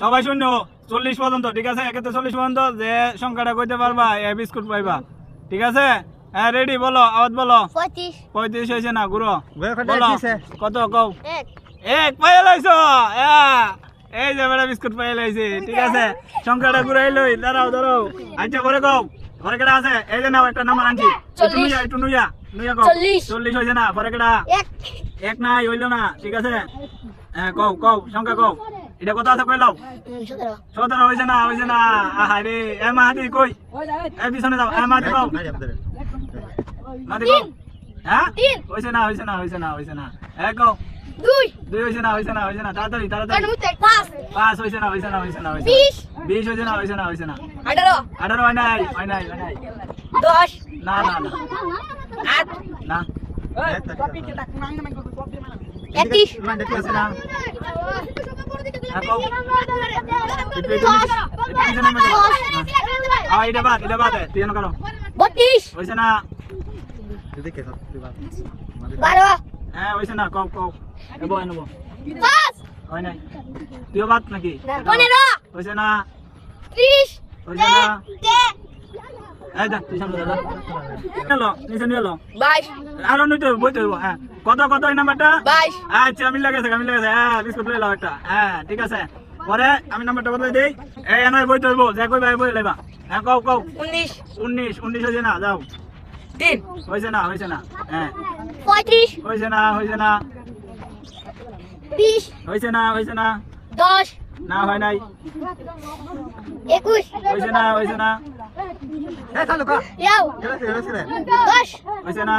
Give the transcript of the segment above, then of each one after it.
সবাই শূন্য চল্লিশ পর্যন্ত ঠিক আছে? একে তো চল্লিশ পর্যন্ত যে সংখ্যাটা কইতে পারবা এ বিস্কুট পাইবা। ঠিক আছে? হ্যাঁ রেডি বলো আওয়াজ বলো। পঁয়ত্রিশ। হয়েছে না গুরু। বলো কত কও? এক। এক পাইয়া লাইছো? হ্যাঁ এই যে বেড়া বিস্কুট পাইয়া লাইছি ঠিক আছে? সংখ্যাটা ঘুরাই লই দাঁড়াও দাঁড়াও। আচ্ছা পরে কও পরে কেটা আছে? এই যে নাও একটা নাম্বার আনছি। একটু চল্লিশ। নুইয়া একটু নুইয়া নুইয়া কও। চল্লিশ। হয়েছে না পরে কেটা এক। এক নাই হইল না ঠিক আছে? হ্যাঁ কও কও সংখ্যা কও। এটা কত আছে কইলাও সতেরো হয়েছে না হয়েছে না আহা রে এ মাহাদি কই এ পিছনে যাও এ মাহাদি কও ভাই আমাদের মাহাদি কও হ্যাঁ। হয়েছে না হয়েছে না হয়েছে না হয়েছে না এ কও দুই দুই হয়েছে না হয়েছে না হয়েছে না তাড়াতাড়ি তাড়াতাড়ি পাঁচ হয়েছে না হয়েছে না হয়েছে না হয়েছে বিশ হয়েছে না হয়েছে না হয়েছে না আঠারো আঠারো হয় নাই হয় নাই হয় নাই দশ না না না আট না করো বত্রিশ। হয়েছে না বারো। হ্যাঁ হয়েছে না কও কও নেব নেব হয় নাই তুইও বাদ নাকি পনেরো। হয়েছে না ত্রিশ। হয়েছে না এই দেখ তুই সামনে দাদা নিচে নিয়ে এলো বাইশ। আরও নিতে বইতে হ্যাঁ। কত কত এই নাম্বারটা? আচ্ছা আমি লাগাইছে আমি লাগাইছে হ্যাঁ বিস্কুট লই একটা। হ্যাঁ ঠিক আছে। পরে আমি নাম্বারটা বদলাই দেই। এই এনার বই তুলবো যা কই ভাই বই লাইবা হ্যাঁ কও কও। উনিশ। 19 19 হইছে না যাও। তিন। হইছে না হইছে না হ্যাঁ। 35 হইছে না হইছে না। 20 হইছে না হইছে না। 10 না হয় নাই। 21 হইছে না হইছে না। এ চালু কা ইয়াও। গেলাছে গেলাছে 10 না।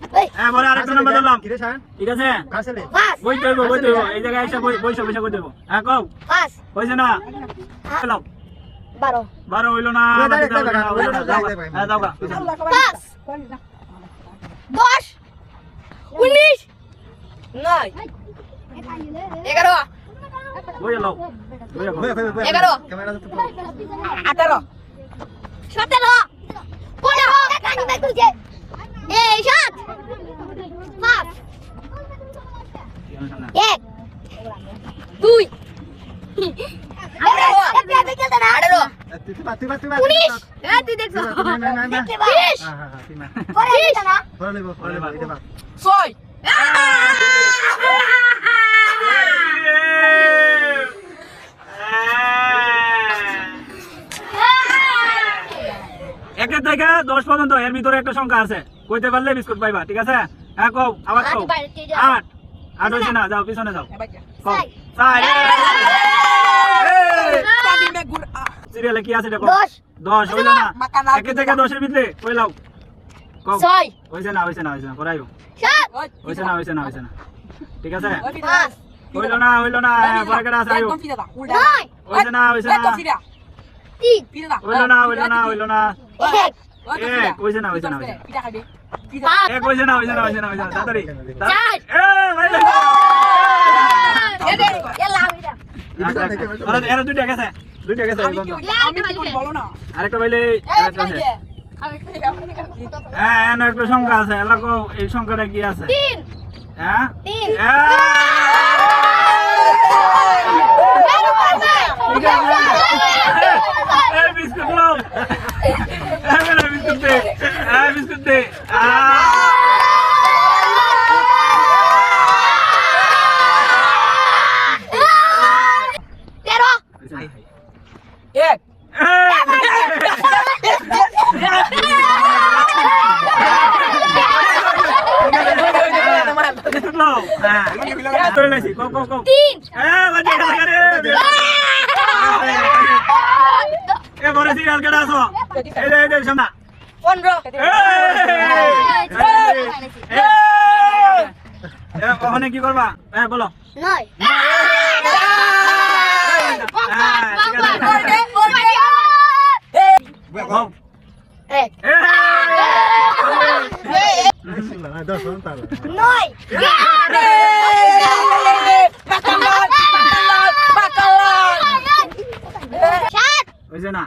হ্যাঁ আরেকটা নাম্বার দিলাম কি রে ঠিক আছে? কাছেলে এই জায়গায় এসে বই হ্যাঁ কও। না? হইল না হইল না, হ্যাঁ এগারো। লও। আঠারো। সতেরো। পনেরো। এই সাত পাঁচ এক দুই বিশ হ্যাঁ হ্যাঁ হ্যাঁ ছয়। একের থেকে দশ পর্যন্ত এর ভিতরে একটা সংখ্যা আছে। কইতে পারলে বিস্কুট পাইবা ঠিক আছে? হ্যাঁ কও আবার কও। আট আট। হয়েছে না। যাও পিছনে যাও। কও। চার সিরিয়ালে কি আছে দেখো? দশ। হইল না। একে থেকে দশের ভিতরে কইলাও কও। হয়েছে না হয়েছে না হয়েছে না করাইও হয়েছে না হয়েছে না হয়েছে না। ঠিক আছে? হইল না হইল না পরে কেটে আছে হয়েছে না হয়েছে না। হইল না হইল না হইল না। এক। না হয়েছে না হয়েছে না। এক হয়েছে না হয়েছে না হয়েছে না হয়েছে না তাড়াতাড়ি। চার। এ ভাই লাগছে। আরে, এরা দুইটা গেছে দুইটা গেছে আরেকটা আছে হ্যাঁ একটা সংখ্যা আছে। এলাকা এই সংখ্যাটা কি আছে? হ্যাঁ তিন ঠিক আছে এই বিস্কুট লো এই মেলা বিস্কুট দে এই বিস্কুট দে তেরো এক বিস্কুট লো হ্যাঁ তোর লাইছি কও কও কও তিন এ বাজে গেছে রে এ ঘরে সিরিয়াল কেটে আসো এই দে এই দে সামনা পনেরো ওখানে কি করবা হ্যাঁ বলো নয় হ্যাঁ ঠিক আছে নয় সাত হয়েছে না?